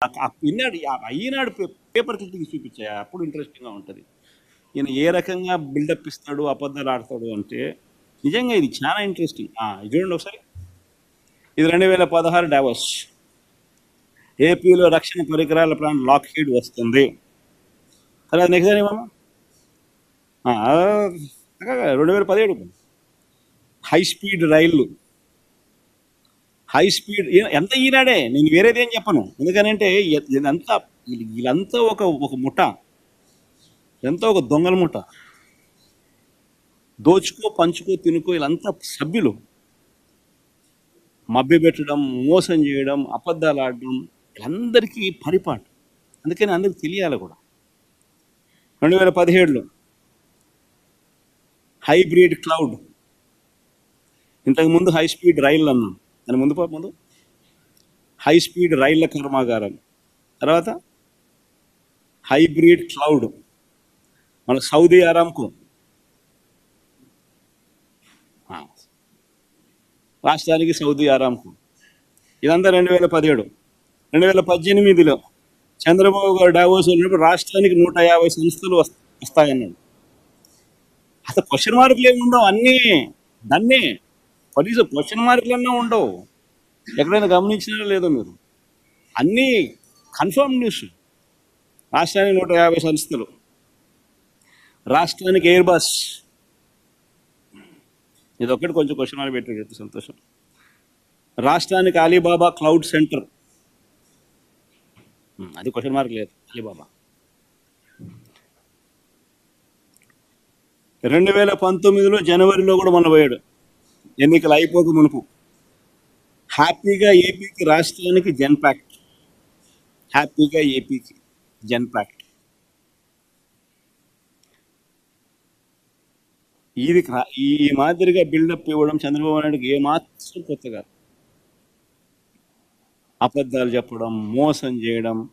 ఆ- ఈనాడు ఈనాడు paper clipping చూపించాయి అప్పుడు ఇంట్రెస్టింగ్గా ఉంటుంది ఈయన ఏ రకంగా బిల్డప్ ఇస్తాడు అబద్ధాలు ఆడతాడు అంటే నిజంగా ఇది చాలా ఇంట్రెస్టింగ్ చూడండి ఒకసారి ఇది రెండు వేల పదహారు డావస్ ఏపీలో రక్షణ పరికరాల ప్లాన్ లాక్ హీడ్ వస్తుంది అలా నెక్స్ట్ ఏమమ్మా రెండు వేల పదిహేడు హై స్పీడ్ రైళ్ళు హై స్పీడ్ ఎంత ఈనాడే? నేను వేరేది ఏం చెప్పను. ఎందుకనంటే ఇదంతా వీళ్ళంతా ఒక ఒక ముఠ. ఇదంతా ఒక దొంగల ముఠ. దోచుకో పంచుకో తినుకో వీళ్ళంతా సభ్యులు. మభ్యపెట్టడం మోసం చేయడం అబద్ధాలు ఆడడం వీళ్ళందరికీ పరిపాటు. అందుకని అందరికి తెలియాలి కూడా. రెండు వేల పదిహేడులో హైబ్రిడ్ క్లౌడ్. ఇంతకుముందు హై స్పీడ్ రైళ్ళు అన్నాం దాని ముందు పో- ముందు? హై స్పీడ్ రైళ్ళ కర్మాగారం. తర్వాత హైబ్రిడ్ క్లౌడ్. మన సౌదీ అరామ్కు రాష్ట్రానికి సౌదీ అరామ్కు ఇదంతా రెండు వేల పదిహేడు. రెండు వేల పద్దెనిమిదిలో చంద్రబాబు గారు డావోస్ వెళ్ళినప్పుడు రాష్ట్రానికి నూట యాభై సంస్థలు వస్తాయన్నాడు. అసలు క్వశ్చన్ మార్కులు ఏమి ఉండవు అన్నీ దాన్నే కనీసం క్వశ్చన్ మార్కులన్నా ఉండవు. ఎక్కడైనా గమనించినా లేదో మీరు. అన్నీ కన్ఫర్మ్ న్యూస్ రాష్ట్రానికి నూట యాభై సంస్థలు. రాష్ట్రానికి ఎయిర్ బస్ ఇది కొంచెం క్వశ్చన్ మార్క్ పెట్టాడు సంతోషం. రాష్ట్రానికి అలీబాబా క్లౌడ్ సెంటర్ అది క్వశ్చన్ మార్క్ లేదు అలీబాబా రెండు వేల పంతొమ్మిదిలో జనవరిలో కూడా మొన్న పోయాడు. ఎన్నికలు అయిపోక మునుపు. హ్యాపీగా ఏపీకి రాష్ట్రానికి జన్ ప్యాక్ట్. హ్యాపీగా ఏపీకి జన్ ప్యాక్ట్. ఇది ఈ మాదిరిగా బిల్డప్ ఇవ్వడం చంద్రబాబు నాయుడుకి ఏమాత్రం కొత్త కాదు. అబద్ధాలు చెప్పడం మోసం చేయడం